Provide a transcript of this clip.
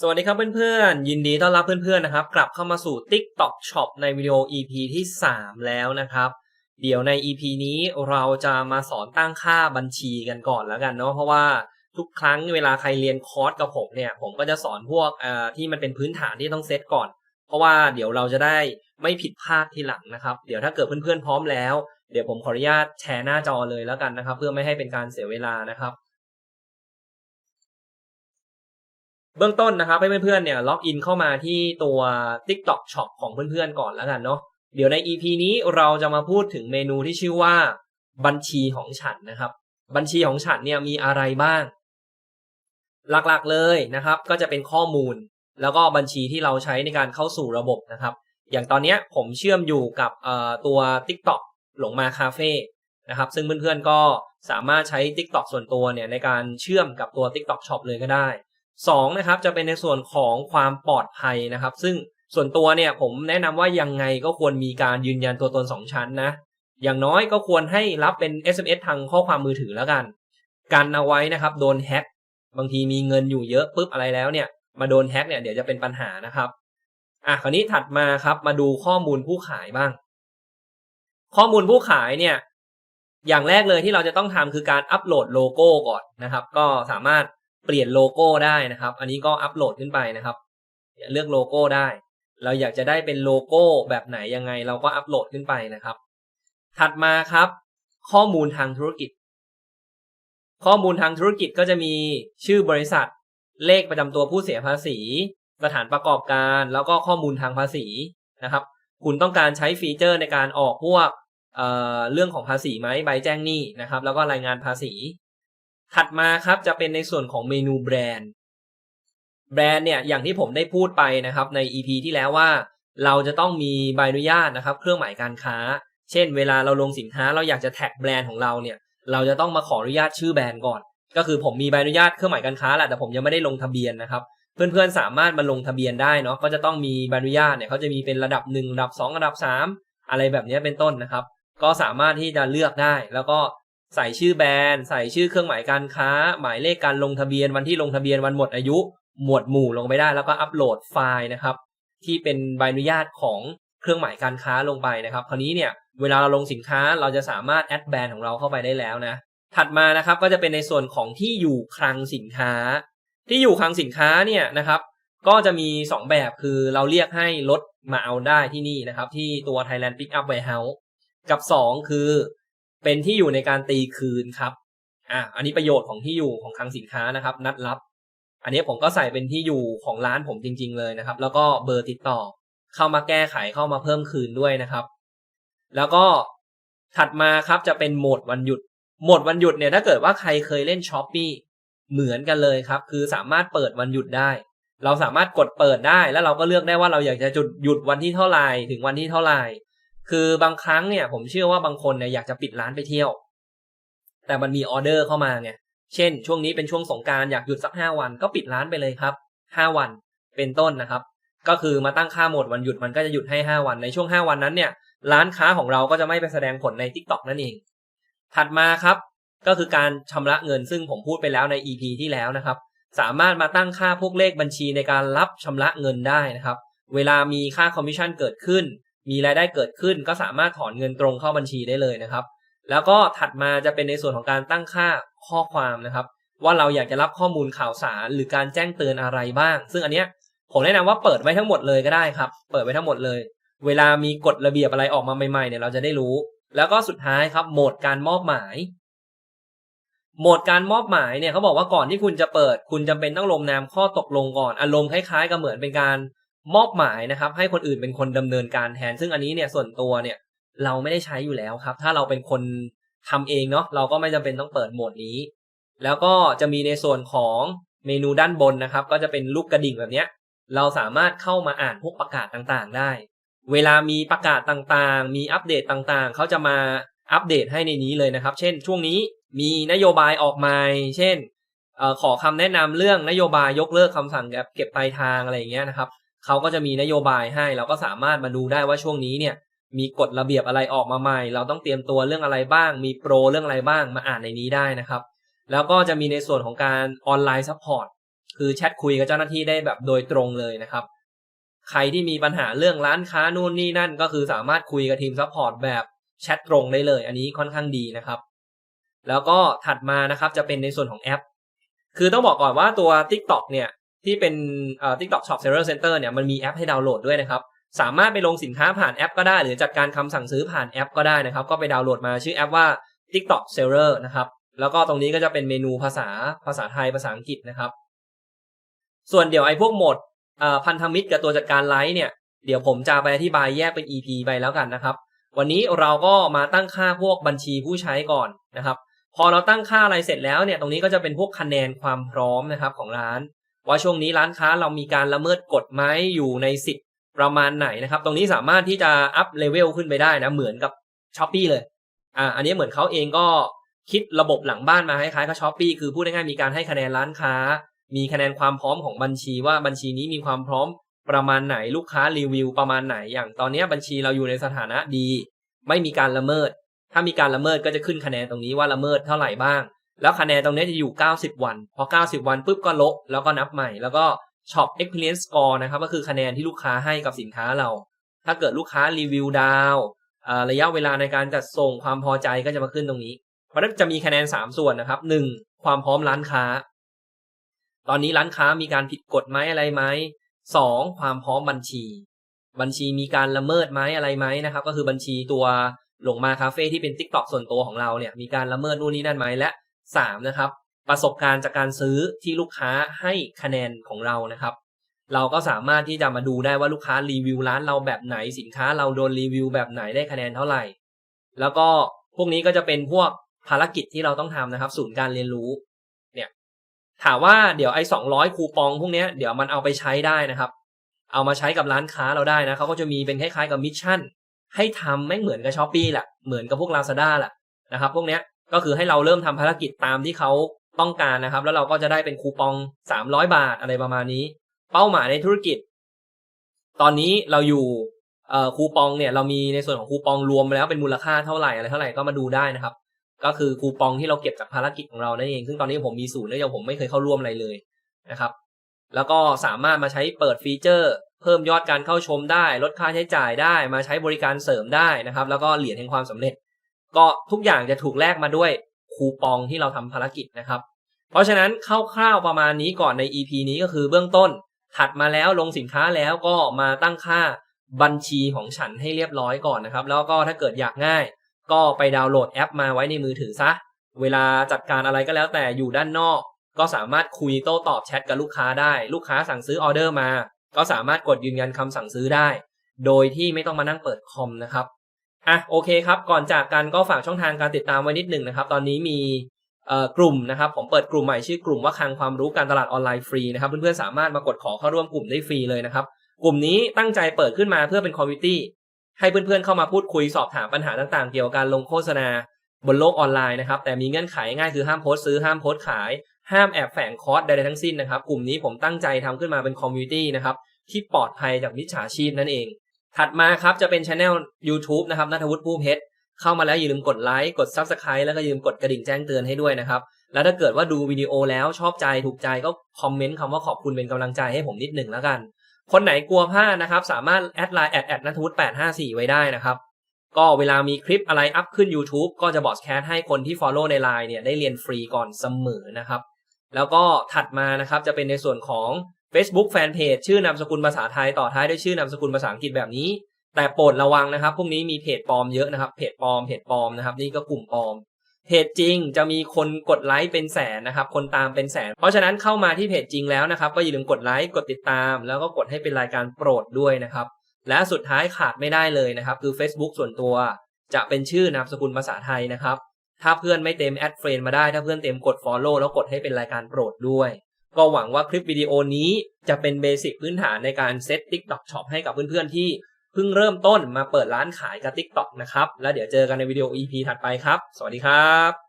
สวัสดีครับเพื่อนๆ ยินดีต้อนรับเพื่อนๆนะครับ กลับเข้ามาสู่ TikTok Shop ในวิดีโอ EP ที่ 3 แล้วนะครับ เดี๋ยวใน EP นี้เราจะมาสอนตั้งค่าบัญชีกันก่อนแล้วกันเนาะเพราะว่าทุกครั้งเวลาใครเรียนคอร์สกับผมเนี่ย ผมก็จะสอนพวกเอ่อที่มันเป็นพื้นฐานที่ต้องเซตก่อน เพราะว่าเดี๋ยวเราจะได้ไม่ผิดพลาดทีหลังนะครับ เดี๋ยวถ้าเกิดเพื่อนๆพร้อมแล้ว เดี๋ยวผมขออนุญาตแชร์หน้าจอเลยแล้วกันนะครับ เพื่อไม่ให้เป็นการเสียเวลานะครับ เบื้องต้นนะครับให้เพื่อนๆเนี่ยล็อกอินเข้ามาที่ตัว TikTok Shop ของเพื่อนๆก่อนแล้วกันเนาะเดี๋ยวใน EP นี้เราจะมาพูดถึงเมนูที่ชื่อว่า บัญชีของฉันนะครับ บัญชีของฉันเนี่ยมีอะไรบ้าง หลักๆเลยนะครับ ก็จะเป็นข้อมูล แล้วก็บัญชีที่เราใช้ในการเข้าสู่ระบบนะครับ อย่างตอนนี้ผมเชื่อมอยู่กับตัว TikTok หลงมาคาเฟ่นะครับ ซึ่งเพื่อนๆก็สามารถใช้ TikTok ส่วนตัวเนี่ยในการเชื่อมกับตัว TikTok Shop เลยก็ได้ สองนะครับจะเป็นในส่วนของความปลอดภัยนะครับ ซึ่งส่วนตัวเนี่ยผมแนะนำว่ายังไงก็ควรมีการยืนยันตัวตนสองชั้นนะ อย่างน้อยก็ควรให้รับเป็น SMS ทางข้อความมือถือแล้วกัน กันเอาไว้นะครับ โดนแฮ็กบางทีมีเงินอยู่เยอะปุ๊บอะไรแล้วเนี่ย มาโดนแฮ็กเนี่ยเดี๋ยวจะเป็นปัญหานะครับอะคราวนี้ถัดมาครับมาดูข้อมูลผู้ขายบ้าง ข้อมูลผู้ขายเนี่ย อย่างแรกเลยที่เราจะต้องทำคือการอัปโหลดโลโก้ก่อนนะครับ ก็สามารถ เปลี่ยนโลโก้ได้นะครับ อันนี้ก็อัปโหลดขึ้นไปนะครับเลือกโลโก้ได้ เราอยากจะได้เป็นโลโก้แบบไหนยังไง เราก็อัปโหลดขึ้นไปนะครับ ถัดมาครับ ข้อมูลทางธุรกิจ ข้อมูลทางธุรกิจก็จะมีชื่อบริษัท เลขประจำตัวผู้เสียภาษี สถานประกอบการ แล้วก็ข้อมูลทางภาษีนะครับ คุณต้องการใช้ฟีเจอร์ในการออกพวกเเรื่องของภาษีไหมใบแจ้งหนี้นะครับ แล้วก็รายงานภาษี ถัดมาครับจะเป็นในส่วนของเมนูแบรนด์แบรนด์เนี่ยอย่างที่ผมได้พูดไปนะครับใน EP ที่แล้วว่า เราจะต้องมีใบอนุญาตนะครับ เครื่องหมายการค้า เช่น เวลาเราลงสินค้าเราอยากจะแท็กแบรนด์ของเราเนี่ยเราจะต้องมาขออนุญาตชื่อแบรนด์ก่อน ก็คือผมมีใบอนุญาตเครื่องหมายการค้าแหละแต่ผมยังไม่ได้ลงทะเบียนนะครับ เพื่อนๆสามารถมาลงทะเบียนได้เนาะก็จะต้องมีใบอนุญาตเนี่ยเขาจะมีเป็นระดับ1ระดับ 2 ระดับ 3 อะไรแบบนี้เป็นต้นนะครับ ก็สามารถที่จะเลือกได้ แล้วก็ ใส่ชื่อแบรนด์ใส่ชื่อเครื่องหมายการค้า หมายเลขการลงทะเบียนวันที่ลงทะเบียนวันหมดอายุ หมวดหมู่ลงไปได้ แล้วก็อัปโหลดไฟล์นะครับ ที่เป็นใบอนุญาตของเครื่องหมายการค้าลงไปนะครับ คราวนี้เนี่ยเวลาเราลงสินค้าเราจะสามารถแอดแบรนด์ของเราเข้าไปได้แล้วนะถัดมานะครับก็จะเป็นในส่วนของที่อยู่คลังสินค้า ที่อยู่คลังสินค้าเนี่ยนะครับ ก็จะมี 2 แบบคือเราเรียกให้รถมาเอาได้ที่นี่นะครับ ที่ตัว Thailand Pickup Warehouse กับ 2 คือ เป็นที่อยู่ในการตีคืนครับ อะ อันนี้ประโยชน์ของที่อยู่ของคลังสินค้านะครับ นัดรับ อันนี้ผมก็ใส่เป็นที่อยู่ของร้านผมจริง ๆ เลยนะครับ แล้วก็เบอร์ติดต่อ เข้ามาแก้ไขเข้ามาเพิ่มคืนด้วยนะครับ แล้วก็ถัดมาครับจะเป็นโหมดวันหยุด โหมดวันหยุดเนี่ยถ้าเกิดว่าใครเคยเล่นช้อปปี้เหมือนกันเลยครับ คือสามารถเปิดวันหยุดได้ เราสามารถกดเปิดได้แล้วเราก็เลือกได้ว่าเราอยากจะจุดหยุดวันที่เท่าไหร่ถึงวันที่เท่าไหร่ คือบางครั้งเนี่ย ผมเชื่อว่าบางคนเนี่ยอยากจะปิดร้านไปเที่ยว แต่มันมีออเดอร์เข้ามาไงเช่น ช่วงนี้เป็นช่วงสงการอยากหยุดสักห้าวันก็ปิดร้านไปเลยครับห้าวันเป็นต้นนะครับ ก็คือมาตั้งค่าหมดวันหยุดมันก็จะหยุดให้ห้าวันในช่วงห้าวันนั้นเนี่ย ร้านค้าของเราก็จะไม่ไปแสดงผลใน t ิ k t o k นั่นเอง ถัดมาครับ ก็คือการชำระเงินซึ่งผมพูดไปแล้วใน EP ที่แล้วนะครับ สามารถมาตั้งค่าพวกเลขบัญชีในการรับชำระเงินได้นะครับ เวลามีค่าคอมมิชชั่นเกิดขึ้น มีรายได้เกิดขึ้นก็สามารถถอนเงินตรงเข้าบัญชีได้เลยนะครับ แล้วก็ถัดมาจะเป็นในส่วนของการตั้งค่าข้อความนะครับ ว่าเราอยากจะรับข้อมูลข่าวสารหรือการแจ้งเตือนอะไรบ้าง ซึ่งอันเนี้ยผมแนะนำว่าเปิดไว้ทั้งหมดเลยก็ได้ครับ เปิดไว้ทั้งหมดเลย เวลามีกฎระเบียบอะไรออกมาใหม่ๆเนี่ยเราจะได้รู้ แล้วก็สุดท้ายครับ โหมดการมอบหมายโหมดการมอบหมายเนี่ยเขาบอกว่าก่อนที่คุณจะเปิด คุณจำเป็นต้องลงนามข้อตกลงก่อน อารมณ์คล้ายๆกับเหมือนเป็นการ มอบหมายนะครับ ให้คนอื่นเป็นคนดำเนินการแทน ซึ่งอันนี้เนี่ยส่วนตัวเนี่ยเราไม่ได้ใช้อยู่แล้วครับ ถ้าเราเป็นคนทำเองเนาะเราก็ไม่จำเป็นต้องเปิดโหมดนี้ แล้วก็จะมีในส่วนของเมนูด้านบนนะครับ ก็จะเป็นลูกกระดิ่งแบบเนี้ย เราสามารถเข้ามาอ่านพวกประกาศต่างๆ ได้ เวลามีประกาศต่างๆ มีอัปเดตต่างๆ เขาจะมาอัปเดตให้ในนี้เลยนะครับ เช่น ช่วงนี้มีนโยบายออกมาเช่นอขอคำแนะนำเรื่องนโยบายยกเลิกคำสั่งเก็บปลายทางอะไรอย่างเงี้ยนะครับ เขาก็จะมีนโยบายให้เราก็สามารถมาดูได้ว่าช่วงนี้เนี่ย มีกฎระเบียบอะไรออกมาใหม่ เราต้องเตรียมตัวเรื่องอะไรบ้าง มีโปรเรื่องอะไรบ้างมาอ่านในนี้ได้นะครับ แล้วก็จะมีในส่วนของการออนไลน์ซัพพอร์ตคือแชทคุยกับเจ้าหน้าที่ได้แบบโดยตรงเลยนะครับ ใครที่มีปัญหาเรื่องร้านค้านู่นนี่นั่น ก็คือสามารถคุยกับทีมซัพพอร์ตแบบแชทตรงได้เลย อันนี้ค่อนข้างดีนะครับ แล้วก็ถัดมานะครับจะเป็นในส่วนของแอป คือต้องบอกก่อนว่าตัว TikTok เนี่ย ที่เป็นเอ่อ TikTok Shop Seller Center เนี่ยมันมีแอปให้ดาวน์โหลดด้วยนะครับ สามารถไปลงสินค้าผ่านแอปก็ได้ หรือจัดการคำสั่งซื้อผ่านแอปก็ได้นะครับ ก็ไปดาวน์โหลดมาชื่อแอปว่า TikTok Seller นะครับ แล้วก็ตรงนี้ก็จะเป็นเมนูภาษาภาษาไทยภาษาอังกฤษนะครับ ส่วนเดี๋ยวไอ้พวกโหมดพันธมิตรกับตัวจัดการไลฟ์เนี่ยเดี๋ยวผมจะไปอธิบายแยกเป็น EP ไปแล้วกันนะครับ วันนี้เราก็มาตั้งค่าพวกบัญชีผู้ใช้ก่อนนะครับ พอเราตั้งค่าอะไรเสร็จแล้วเนี่ยตรงนี้ก็จะเป็นพวกคะแนนความพร้อมนะครับของร้าน ว่าช่วงนี้ร้านค้าเรามีการละเมิดกฎไหมอยู่ในสิทธิ์ประมาณไหนนะครับ ตรงนี้สามารถที่จะอัพเลเวลขึ้นไปได้นะ เหมือนกับช้อปปีเลย อ่า อันนี้เหมือนเขาเองก็คิดระบบหลังบ้านมาคล้ายๆกับช้อปปีคือพูดง่ายๆมีการให้คะแนนร้านค้า มีคะแนนความพร้อมของบัญชีว่าบัญชีนี้มีความพร้อมประมาณไหนลูกค้ารีวิวประมาณไหนอย่างตอนนี้บัญชีเราอยู่ในสถานะดี ไม่มีการละเมิด ถ้ามีการละเมิดก็จะขึ้นคะแนนตรงนี้ว่าละเมิดเท่าไหร่บ้าง แล้วคะแนนตรงนี้จะอยู่ 90 วัน พอ 90 วันปุ๊บก็ลบแล้วก็นับใหม่ แล้วก็ Shop Experience Score นะครับ ก็คือคะแนนที่ลูกค้าให้กับสินค้าเรา ถ้าเกิดลูกค้ารีวิวดาวอ่าระยะเวลาในการจัดส่งความพอใจก็จะมาขึ้นตรงนี้ เพราะนั้นจะมีคะแนน 3 ส่วนนะครับ 1. ความพร้อมร้านค้า ตอนนี้ร้านค้ามีการผิดกฎไหมอะไรไหมสองความพร้อมบัญชี บัญชีมีการละเมิดไหมอะไรไหมนะครับ ก็คือบัญชีตัวหลงมาคาเฟ่ที่เป็น t ิ k t o k ส่วนตัวของเราเนี่ย มีการละเมิดนู่นนี่นั่นไหมและ สามนะครับประสบการณ์จากการซื้อที่ลูกค้าให้คะแนนของเรานะครับ เราก็สามารถที่จะมาดูได้ว่าลูกค้ารีวิวร้านเราแบบไหนสินค้าเราโดนรีวิวแบบไหนได้คะแนนเท่าไหร่ แล้วก็พวกนี้ก็จะเป็นพวกภารกิจที่เราต้องทำนะครับ ศูนย์การเรียนรู้เนี่ยถามว่าเดี๋ยวไอ้สองร้อยคูปองพวกนี้เดี๋ยวมันเอาไปใช้ได้นะครับ เอามาใช้กับร้านค้าเราได้นะเขาก็จะมีเป็นคล้ายๆกับมิชชั่นให้ทำไม่เหมือนกับช้อปปี้แหละเหมือนกับพวก Lazada แหละนะครับ พวกเนี้ย ก็คือให้เราเริ่มทำภารกิจตามที่เขาต้องการนะครับ แล้วเราก็จะได้เป็นคูปอง 300 บาทอะไรประมาณนี้ เป้าหมายในธุรกิจ ตอนนี้เราอยู่คูปองเนี่ยเรามีในส่วนของคูปองรวมไปแล้วเป็นมูลค่าเท่าไหร่อะไรเท่าไหร่ก็มาดูได้นะครับ ก็คือคูปองที่เราเก็บจากภารกิจของเรานั่นเอง ซึ่งตอนนี้ผมมีศูนย์เนื่องผมไม่เคยเข้าร่วมอะไรเลยนะครับ แล้วก็สามารถมาใช้เปิดฟีเจอร์ เพิ่มยอดการเข้าชมได้ ลดค่าใช้จ่ายได้ มาใช้บริการเสริมได้นะครับ แล้วก็เหรียญแห่งความสำเร็จ ก็ทุกอย่างจะถูกแลกมาด้วยคูปองที่เราทำภารกิจนะครับ เพราะฉะนั้นคร่าวๆประมาณนี้ก่อนใน EP นี้ก็คือเบื้องต้น ถัดมาแล้วลงสินค้าแล้วก็มาตั้งค่าบัญชีของฉันให้เรียบร้อยก่อนนะครับ แล้วก็ถ้าเกิดอยากง่าย ก็ไปดาวน์โหลดแอปมาไว้ในมือถือซะ เวลาจัดการอะไรก็แล้วแต่อยู่ด้านนอก ก็สามารถคุยโต้ตอบแชทกับลูกค้าได้ ลูกค้าสั่งซื้อออเดอร์มา ก็สามารถกดยืนยันคำสั่งซื้อได้ โดยที่ไม่ต้องมานั่งเปิดคอมนะครับ อะโอเคครับ ก่อนจากกันก็ฝากช่องทางการติดตามไว้นิดหนึ่งนะครับ ตอนนี้มีกลุ่มนะครับผมเปิดกลุ่มใหม่ชื่อกลุ่มว่าคลังความรู้การตลาดออนไลน์ฟรีนะครับ เพื่อนๆสามารถมากดขอเข้าร่วมกลุ่มได้ฟรีเลยนะครับ กลุ่มนี้ตั้งใจเปิดขึ้นมาเพื่อเป็นคอมมิตี้ให้เพื่อนๆเข้ามาพูดคุยสอบถามปัญหาต่างๆ เกี่ยวกับการลงโฆษณาบนโลกออนไลน์นะครับแต่มีเงื่อนไขง่ายคือห้ามโพสต์ซื้อห้ามโพสต์ขาย ห้ามแอบแฝงคอร์สใดๆทั้งสิ้นนะครับ กลุ่มนี้ผมตั้งใจทำขึ้นมาเป็นคอมมูนิตี้นะครับที่ปลอดภัยจากมิจฉาชีพนั่นเอง ถัดมาครับจะเป็นช anel YouTube นะครับนัทวุฒิผู้เพชรเข้ามาแล้วอย่าลืมกดไลค์กด Subscribe แล้วก็อย่าลืมกดกระดิ่งแจ้งเตือนให้ด้วยนะครับ แล้วถ้าเกิดว่าดูวิดีโอแล้วชอบใจถูกใจก็คอมเมนต์คำว่าขอบคุณเป็นกำลังใจให้ผมนิดหนึ่งแล้วกัน คนไหนกลัวพลานะครับ สามารถแอดไลน์แอดแอดนัทวุฒิ854 ไว้ได้นะครับก็เวลามีคลิปอะไรอัพขึ้น YouTube ก็จะบอสแคสให้คนที่ Follow ในไลน์เนี่ยได้เรียนฟรีก่อนเสมอนะครับ แล้วก็ถัดมานะครับจะเป็นในส่วนของ Facebook Fanpage ชื่อนามสกุลภาษาไทยต่อท้ายด้วยชื่อนามสกุลภาษาอังกฤษแบบนี้ แต่โปรดระวังนะครับ พวกนี้มีเพจปลอมเยอะนะครับ เพจปลอม เพจปลอมนะครับ นี่ก็กลุ่มปลอม เพจจริงจะมีคนกดไลค์เป็นแสนนะครับ คนตามเป็นแสน เพราะฉะนั้นเข้ามาที่เพจจริงแล้วนะครับ ก็อย่าลืมกดไลค์ กดติดตาม แล้วก็กดให้เป็นรายการโปรดด้วยนะครับ และสุดท้ายขาดไม่ได้เลยนะครับ คือ Facebook ส่วนตัว จะเป็นชื่อนามสกุลภาษาไทยนะครับ ถ้าเพื่อนไม่เต็มแอดเฟรนมาได้ ถ้าเพื่อนเต็มกด Follow แล้วกดให้เป็นรายการโปรดด้วย ก็หวังว่าคลิปวิดีโอนี้จะเป็นเบสิกพื้นฐานในการเซต TikTok Shop ให้กับเพื่อนๆ ที่เพิ่งเริ่มต้นมาเปิดร้านขายกับ TikTok นะครับ แล้วเดี๋ยวเจอกันในวิดีโอ EP ถัดไปครับ สวัสดีครับ